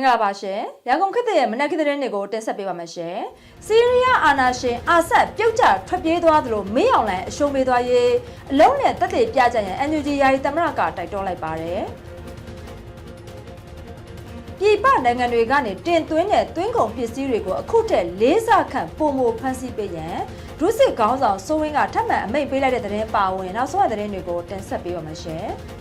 င်္ဂလာပါရှင်။ရန်ကုန်ခေတ်သစ်ရဲ့မနက်ခေတ်သတင်းတွေကိုတင်ဆက်ပေးပါမယ်ရှင်။စီးရီးယားအာနာရှင်အာဆက်ပြုတ်ကျထွက်ပြေးသွားသလိုမင်းအောင်လှိုင်အရှုံးပေးသွားရေးအလုံးနဲ့တက်တဲ့ပြကြရန် NUG ယာယီသမရကတိုက်တွန်းလိုက်ပါတယ်။ပြည်ပနိုင်ငံတွေကနေတင်သွင်းတဲ့သွင်းကုန်ပစ္စည်းတွေကိုအခုထက်လေးဆခန့်ပုံမဖန်ဆီးပေးရန်ဒုစစ်ခေါင်းဆောင်စိုးဝင်းကထပ်မံအမိန့်ပေးလိုက်တဲ့သတင်းပါဝင်နောက်ဆုံးရသတင်းတွေကိုတင်ဆက်ပေးပါမယ်ရှင်။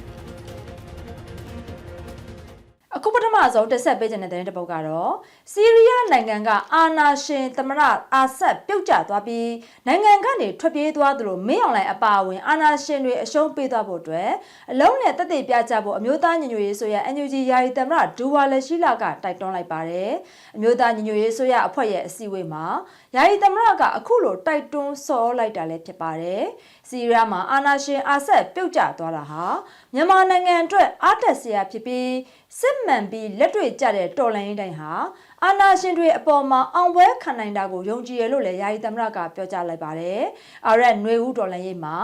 အခုပထမဆုံးတက်ဆက်ပေးခြင်းတဲ့တဲ့တစ်ပုဒ်ကတော့စီးရီးယားနိုင်ငံကအာနာရှင်သမရအာဆက်ပြုတ်ကျသွားပြီးနိုင်ငံကနေထွက်ပြေးသွားသလိုမင်းအောင်လှိုင်အပါအဝင်အာနာရှင်တွေအရှုံးပေးသွားဖို့အတွက်အလုံးနဲ့တက်တဲ့ပြကြဖို့အမျိုးသားညီညွတ်ရေးဆိုရ NUG ယာယီသမရဒူဝါလက်ရှိလာကတိုက်တွန်းလိုက်ပါတယ်အမျိုးသားညီညွတ်ရေးဆိုရအဖွဲ့ရဲ့အစည်းအဝေးမှာယာယီသမရကအခုလိုတိုက်တွန်းဆော်လိုက်တာလည်းဖြစ်ပါတယ်စီးရီးယားမှာအာနာရှင်အာဆက်ပြုတ်ကျသွားတာဟာမြန်မာနိုင်ငံအတွက်အားတက်စရာဖြစ်ပြီးစစ်မှန်ပြီးလက်တွေ့ကျတဲ့တော်လှန်ရေးတိုင်းဟာ အာနာရှင်တွေအပေါ်မှာအောင်ပွဲခံနိုင်တာကိုယုံကြည်ရလို့လည်းယာယီသမရကပြောကြားလိုက်ပါတယ်။အာရက်ຫນွေဦးတော်လှန်ရေးမှာ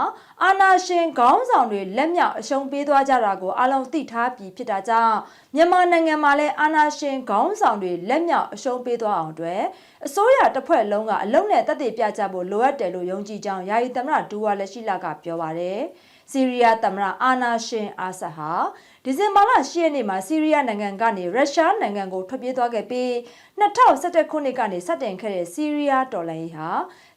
အာနာရှင်ခေါင်းဆောင်တွေလက်မြောက်အရှုံးပေးသွားကြတာကိုအလုံးသိထားပြီးဖြစ်တာကြောင့်မြန်မာနိုင်ငံမှာလည်းအာနာရှင်ခေါင်းဆောင်တွေလက်မြောက်အရှုံးပေးသွားအောင်အတွက်အစိုးရတစ်ဖွဲ့လုံးကအလုံးနဲ့တက်တည်ပြကြဖို့လိုအပ်တယ်လို့ယုံကြည်ကြောင်းယာယီသမရဒူဝါလက်ရှိလာကပြောပါတယ်။စီးရီးယားသမ္မတအာနာရှင်အာဆတ်ဟာ ဒီဇင်ဘာလ10ရက်နေ့မှာဆီးရီးယားနိုင်ငံကနေရုရှားနိုင်ငံကိုထွက်ပြေးသွားခဲ့ပြီး2011ခုနှစ်ကနေစတင်ခဲ့တဲ့ဆီးရီးယားတော်လှန်ရေးဟာ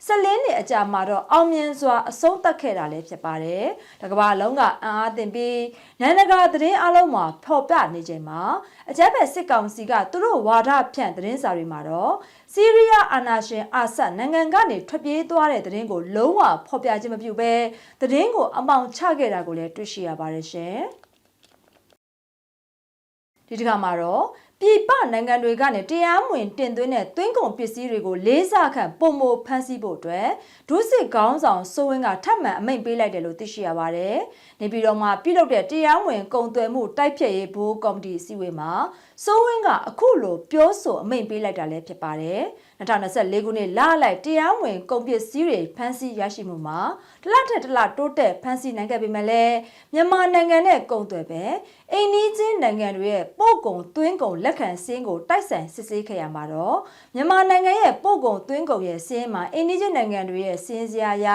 ဆက်လင်းနှစ်အကြာမှာတော့အောင်မြင်စွာအဆုံးသတ်ခဲ့တာလည်းဖြစ်ပါတယ်။တကမ္ဘာလုံးကအံ့အားသင့်ပြီးနိုင်ငံတကာသတင်းအလုံးမှာဖော်ပြနေချိန်မှာအကြမ်းဖက်စစ်ကောင်စီကသူတို့ဝါဒဖြန့်သတင်းစာတွေမှာတော့ဆီးရီးယားအာဏာရှင်အာဆတ်နိုင်ငံကနေထွက်ပြေးသွားတဲ့သတင်းကိုလုံးဝဖော်ပြခြင်းမပြုဘဲသတင်းကိုအမောင်ချခဲ့တာကိုလည်းတွေ့ရှိရပါတယ်ရှင်။ ဒီတစ်ခါမှာတော့ ပြည်ပနိုင်ငံတွေကနေတရားမဝင်တင်သွင်းတဲ့သွင်းကုန်ပစ္စည်းတွေကိုလေးစားခန့်ပုံမဖမ်းဆီးဖို့အတွက်ဒုစစ်ခေါင်းဆောင်စိုးဝင်းကထပ်မံအမိန့်ပေးလိုက်တယ်လို့သိရှိရပါတယ်။နေပြည်တော်မှာပြုလုပ်တဲ့တရားဝင်ကုန်သွယ်မှုတိုက်ဖျက်ရေးဘိုးကော်မတီအစည်းအဝေးမှာစိုးဝင်းကအခုလိုပြောဆိုအမိန့်ပေးလိုက်တာလည်းဖြစ်ပါတယ်။2024ခုနှစ်လလိုက်တရားဝင်ကုန်ပစ္စည်းတွေဖမ်းဆီးရရှိမှုမှာတစ်လထက်တစ်လတိုးတက်ဖမ်းဆီးနိုင်ခဲ့ပေမဲ့လည်းမြန်မာနိုင်ငံနဲ့ကုန်သွယ်ပဲအိန္ဒိချင်းနိုင်ငံတွေရဲ့ပို့ကုန်သွင်းကုန်လက်ခံစင်းကိုတိုက်ဆိုင်စစ်ဆေးခဲ့ရမှာတော့မြန်မာနိုင်ငံရဲ့ပို့ကုန်သွင်းကုန်ရဲ့စင်းမှာအိန္ဒိချင်းနိုင်ငံတွေရဲ့စင်းစရာရ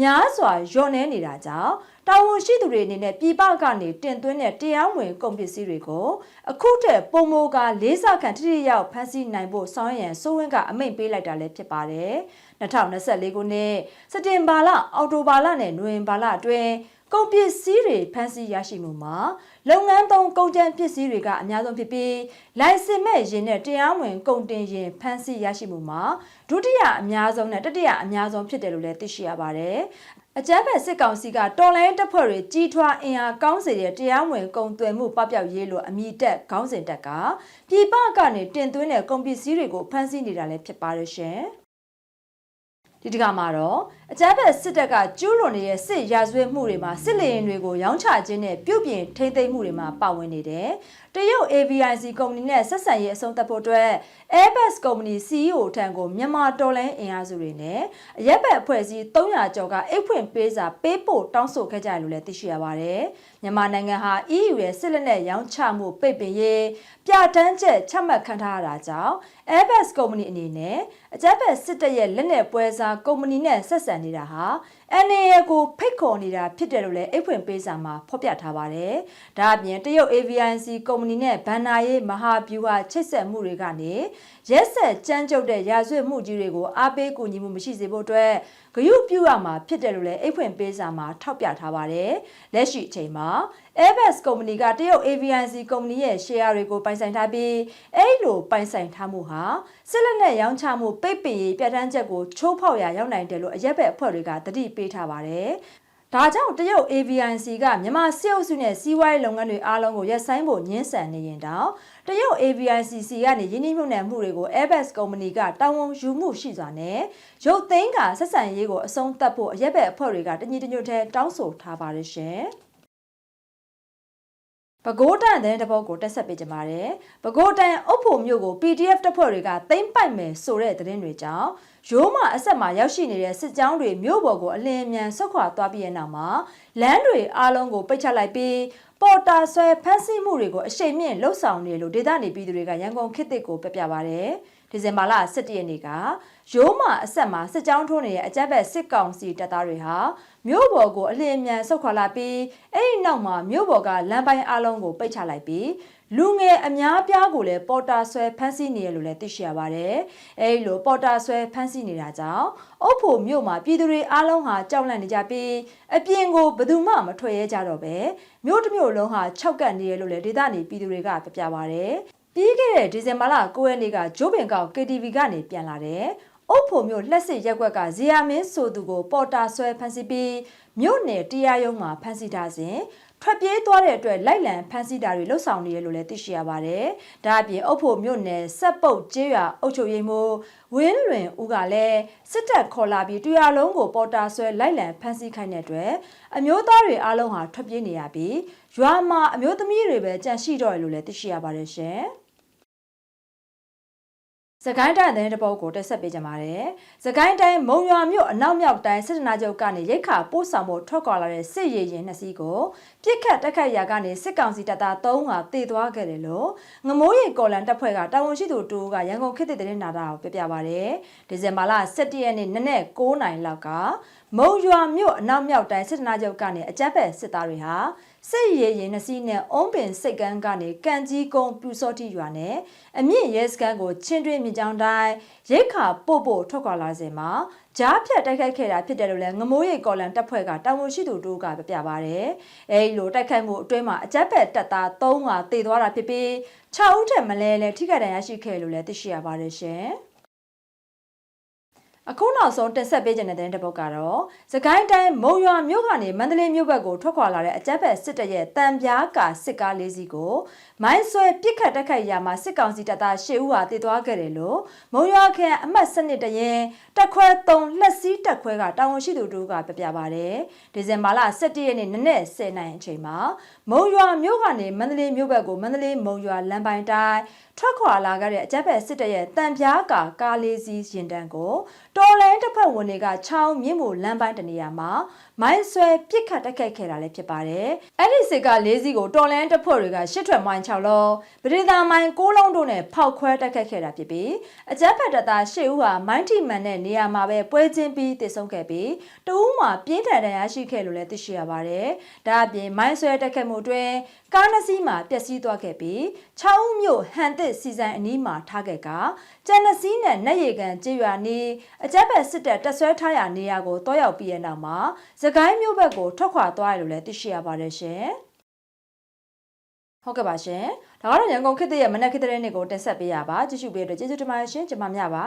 များစွာညှော့နှဲနေတာကြောင့်တာဝန်ရှိသူတွေအနေနဲ့ပြည်ပကနေတင်သွင်းတဲ့တရားဝင်ကုန်ပစ္စည်းတွေကိုအခုတည်းပုံမိုကလေးစားခံထိထိရောက်ဖမ်းဆီးနိုင်ဖို့စောင်းရန်စိုးဝင်းကအမိန့်ပေးလိုက်တာလည်းဖြစ်ပါတယ်။2024ခုနှစ်စက်တင်ဘာလအောက်တိုဘာလနဲ့နိုဝင်ဘာလအတွင်း ကုန်ပစ္စည်းတွေဖမ်းဆီးရရှိမှုမှာလုပ်ငန်းသုံးကုန်ကျန်းပစ္စည်းတွေကအများဆုံးဖြစ်ပြီးလိုင်စင်မဲ့ရင်နဲ့တရားဝင်ကုန်တင်ရင်ဖမ်းဆီးရရှိမှုမှာဒုတိယအများဆုံးနဲ့တတိယအများဆုံးဖြစ်တယ်လို့လည်းသိရှိရပါတယ်အကြမ်းဖက်စစ်ကောင်စီကတော်လိုင်းတပ်ဖွဲ့တွေကြီးထွားအင်အားကောင်းစေတဲ့တရားဝင်ကုန်သွယ်မှုပပျောက်ရေးလိုအမိတက်ခေါင်းစဉ်တက်ကပြည်ပကနေတင်သွင်းတဲ့ကုန်ပစ္စည်းတွေကိုဖမ်းဆီးနေတာလည်းဖြစ်ပါတယ်ရှင်။ဒီတကမှာတော့အကြမ်းဖက်စစ်တပ်ကကျူးလွန်နေတဲ့စစ်ရာဇဝတ်မှုတွေမှာစစ်လေရင်တွေကိုရောင်းချခြင်းနဲ့ပြုတ်ပြင်ထိမ့်သိမ်းမှုတွေမှာပါဝင်နေတယ်။တရုတ် AVIC ကုမ္ပဏီနဲ့ဆက်ဆံရေးအဆုံးသတ်ဖို့အတွက် Airbus ကုမ္ပဏီ CEO ထံကိုမြန်မာတော်လိုင်းအင်အားစုတွေနဲ့အရက်ဘက်အဖွဲ့အစည်း300ကျော်ကအိတ်ဖွင့်ပေးစာပေးပို့တောင်းဆိုခဲ့ကြတယ်လို့လည်းသိရှိရပါတယ်။မြန်မာနိုင်ငံဟာ EU ရဲ့စစ်လက်နက်ရောင်းချမှုပိတ်ပင်ရေးပြဋ္ဌာန်းချက်ချမှတ်ခံထားရတာကြောင့် Airbus ကုမ္ပဏီအနေနဲ့အကြမ်းဖက်စစ်တပ်ရဲ့လက်နက်ပွဲစားကုမ္ပဏီနဲ့ဆက်ဆံနေတာဟာ NAA ကိုဖိတ်ခေါ်နေတာဖြစ်တယ်လို့လည်းအိတ်ဖွင့်ပေးစာမှာဖော်ပြထားပါတယ်။ဒါအပြင်တရုတ် AVIC ကုမ္ပဏီနဲ့ဘန်နာရေးမဟာဗျူဟာချိတ်ဆက်မှုတွေကနေရက်ဆက်ကြမ်းကြုတ်တဲ့ရာဇဝတ်မှုကြီးတွေကိုအားပေးကူညီမှုမရှိစေဖို့အတွက်ဂရုပြုရမှာဖြစ်တယ်လို့လည်းအိတ်ဖွင့်ပေးစာမှာထောက်ပြထားပါတယ်။လက်ရှိအချိန်မှာ Airbus ကုမ္ပဏီကတရုတ် AVIC ကုမ္ပဏီရဲ့ share တွေကိုပိုင်ဆိုင်ထားပြီးအဲ့လိုပိုင်ဆိုင်ထားမှုဟာစစ်လက်နက်ရောင်းချမှုပိတ်ပင်ရေးပြဋ္ဌာန်းချက်ကိုချိုးဖောက်ရာရောက်နိုင်တယ်လို့အရက်ဘက်အဖွဲ့တွေကတတိပေးထားပါတယ်။ဒါကြောင့်တရုတ် AVIC ကမြန်မာစစ်အုပ်စုနဲ့စီးပွားရေးလုပ်ငန်းတွေအားလုံးကိုရပ်ဆိုင်းဖို့ညှင်းဆန်နေရင်တောင်တရုတ် AVICC ကနေယင်းနှိမ့်မှုနယ်မှုတွေကို Airbus ကုမ္ပဏီကတာဝန်ယူမှုရှိစွာနဲ့ရုပ်သိမ်းကဆက်ဆံရေးကိုအဆုံးသတ်ဖို့အရက်ဘက်အဖွဲ့တွေကတညီတညွတ်ထဲတောင်းဆိုထားပါတယ်ရှင်။ ပဲခူးတန်တဲ့တပုတ်ကိုတက်ဆက်ပေးကြပါတယ်။ပဲခူးတန်အုပ်ဖို့မြို့ကို PDF တပ်ဖွဲ့တွေကသိမ်းပိုက်မယ်ဆိုတဲ့သတင်းတွေကြောင့်ရိုးမအဆက်မှာရောက်ရှိနေတဲ့စစ်ကြောင်းတွေမြို့ပေါ်ကိုအလင်းအမြန်ဆုတ်ခွာသွားပြီးတဲ့နောက်မှာလမ်းတွေအားလုံးကိုပိတ်ချလိုက်ပြီးပေါ်တာဆွဲဖမ်းဆီးမှုတွေကိုအရှိန်မြင့်လှုပ်ဆောင်နေတယ်လို့ဒေသနေပြည်သူတွေကရန်ကုန်ခေတ်သစ်ကိုပြပြပါဗျ။ဒီဇင်ဘာလ17ရက်နေ့က ရိုးမအဆက်မှာစစ်ကြောင်းထိုးနေတဲ့အကြက်ဘက်စစ်ကောင်စီတပ်သားတွေဟာမြို့ပေါ်ကိုအလင်းအမြန်ဆုတ်ခွာလာပြီးအဲ့ဒီနောက်မှာမြို့ပေါ်ကလမ်းပိုင်းအလုံးကိုပိတ်ချလိုက်ပြီးလူငယ်အများပြားကိုလည်းပေါ်တာဆွဲဖမ်းဆီးနေရလို့လည်းသိရှိရပါတယ်။အဲဒီလိုပေါ်တာဆွဲဖမ်းဆီးနေတာကြောင့်အုပ်ဖို့မြို့မှာပြည်သူတွေအားလုံးဟာကြောက်လန့်နေကြပြီးအပြင်ကိုဘယ်သူမှမထွက်ရဲကြတော့ပဲမြို့တစ်မြို့လုံးဟာခြောက်ကပ်နေရလို့လည်းဒေသနေပြည်သူတွေကပြပြပါတယ်။ပြီးခဲ့တဲ့ဒီဇင်ဘာလ9ရက်နေ့ကဂျိုးပင်ကောက် KTV ကနေပြန်လာတဲ့ အုပ်ဖို့မြို့လက်စစ်ရက်ကွက်ကဇီယာမင်းဆိုသူကို ပေါ်တာဆွဲဖမ်းဆီးပြီးမြို့နယ်တရားရုံးမှာဖမ်းဆီးထားစဉ်ထွက်ပြေးသွားတဲ့အတွက်လိုက်လံဖမ်းဆီးတာတွေလှုပ်ဆောင်နေရလို့လည်းသိရှိရပါတယ်။ဒါအပြင်အုပ်ဖို့မြို့နယ်စက်ပုတ်ကျေးရွာအုပ်ချုပ်ရေးမှူးဝင်းလွင်ဦးကလည်းစစ်တပ်ခေါ်လာပြီးတရားလုံးကိုပေါ်တာဆွဲလိုက်လံဖမ်းဆီးခိုင်းတဲ့အတွက်အမျိုးသားတွေအားလုံးဟာထွက်ပြေးနေရပြီးရွာမှာအမျိုးသမီးတွေပဲကြန့်ရှိတော့တယ်လို့လည်းသိရှိရပါတယ်ရှင်။ စကိုင်းတိုင်းတဲ့တပုတ်ကိုတက်ဆက်ပေးကြပါမယ်။စကိုင်းတိုင်းမုံရွာမြို့အနောက်မြောက်တိုင်းစစ်တနာချုပ်ကနေရိတ်ခါပို့ဆောင်ဖို့ထွက်ခွာလာတဲ့စစ်ရေးရင်နှစ်စီးကိုပြစ်ခတ်တက်ခတ်ရာကနေစစ်ကောင်စီတပ်သား3ဟာတေသွားခဲ့တယ်လို့ငမိုးရီကော်လန်တပ်ဖွဲ့ကတာဝန်ရှိသူတူကရန်ကုန်ခေတ်သစ်သတင်းနာတာကိုပြပြပါဗျ။ဒီဇင်ဘာလ17ရက်နေ့နနက်9:00နာရီလောက်က မုံရွာမြို့အနောက်မြောက်တိုင်းစစ်တနာချုပ်ကနေအကြက်ဖက်စစ်သားတွေဟာစစ်ရေးရင်နှစီးနဲ့အုံးပင်စိတ်ကန်းကနေကန့်ကြီးကုန်းပြူစောတိရွာနဲ့အမြင့်ရဲစခန်းကိုချင်းတွင်းမြကြောင်းတိုင်းရိတ်ခါပို့ဖို့ထွက်ခွာလာစဉ်မှာကြားဖြတ်တိုက်ခိုက်ခဲ့တာဖြစ်တယ်လို့လည်းငမိုးရိတ်ကော်လန်တပ်ဖွဲ့ကတာဝန်ရှိသူတို့ကပြပါဗျ။အဲဒီလိုတိုက်ခိုက်မှုအတွင်းမှာအကြက်ဖက်တပ်သား3ဟာတေသွားတာဖြစ်ပြီး6ဦးထက်မလဲလဲထိခိုက်ဒဏ်ရာရှိခဲ့လို့လည်းသိရှိရပါတယ်ရှင်။ အခုနောက်ဆုံးတင်ဆက်ပေးခြင်းတဲ့တဲ့တစ်ပုတ်ကတော့စကိုင်းတိုင်းမုံရွာမြို့ကနေမန္တလေးမြို့ဘက်ကိုထွက်ခွာလာတဲ့အကြက်ဖက်စစ်တပ်ရဲ့တံပြားကာစစ်ကားလေးစီးကိုမိုင်းဆွဲပစ်ခတ်တက်ခိုက်ရာမှာစစ်ကောင်စီတပ်သား၈ဦးဟာတည်သွားခဲ့တယ်လို့မုံရွာခရိုင်အမှတ်စနစ်တရင်တက်ခွဲ3လက်စီးတက်ခွဲကတာဝန်ရှိသူတို့ကပြပြပါတယ်ဒီဇင်ဘာလ17ရက်နေ့နနက်10:00နာရီအချိန်မှာမုံရွာမြို့ကနေမန္တလေးမြို့ဘက်ကိုမန္တလေးမုံရွာလမ်းပိုင်းတိုင်းထွက်ခွာလာခဲ့တဲ့အကြက်ဖက်စစ်တပ်ရဲ့တံပြားကာကားလေးစီးရင်တန်းကိုတော်လိုင်းတစ်ဖက်ဝင်တွေကချောင်းမြင့်မို့လမ်းပိုင်းတနေရာမှာ မိုင်းဆွဲပစ်ခတ်တိုက်ခိုက်ခဲ့တာလည်းဖြစ်ပါတယ်။အဲ့ဒီစစ်ကလေးစီးကိုတော်လိုင်းတစ်ဖွဲ့တွေကရှစ်ထွက်မိုင်း6လုံးပရိသာမိုင်း6လုံးတို့နဲ့ဖောက်ခွဲတိုက်ခိုက်ခဲ့တာဖြစ်ပြီးအကြက်ဖက်တပ်သား10ဦးဟာမိုင်းတီမန်တဲ့နေရာမှာပဲပွဲချင်းပြီးတည်ဆုံခဲ့ပြီးတဦးမှာပြင်းထန်ဒဏ်ရာရှိခဲ့လို့လည်းသိရှိရပါတယ်။ဒါအပြင်မိုင်းဆွဲတိုက်ခိုက်မှုအတွင်းကားနှစ်စီးမှာပျက်စီးသွားခဲ့ပြီး6ဦးမြို့ဟန်တစ်စီဆိုင်အနီးမှာထားခဲ့ကကျန်နှစ်စီးနဲ့နက်ရီကန်ကျေးရွာနီးအကြက်ဖက်စစ်တပ်တက်ဆွဲထားရာနေရာကိုတွားရောက်ပြီးတဲ့နောက်မှာစကိုင်းမြို့ဘက်ကိုထွက်ခွာသွားရလို့လည်းသိရှိရပါတယ်ရှင်ဟုတ်ကဲ့ပါရှင်ဒါကတော့ရန်ကုန်ခေတ်သစ်ရဲ့မနက်ခေတ်တဲ့နေ့ကိုတင်ဆက်ပေးရပါကြည့်ရှုပေးတဲ့ကျေးဇူးတင်ပါတယ်ရှင်ကျွန်မမြပါ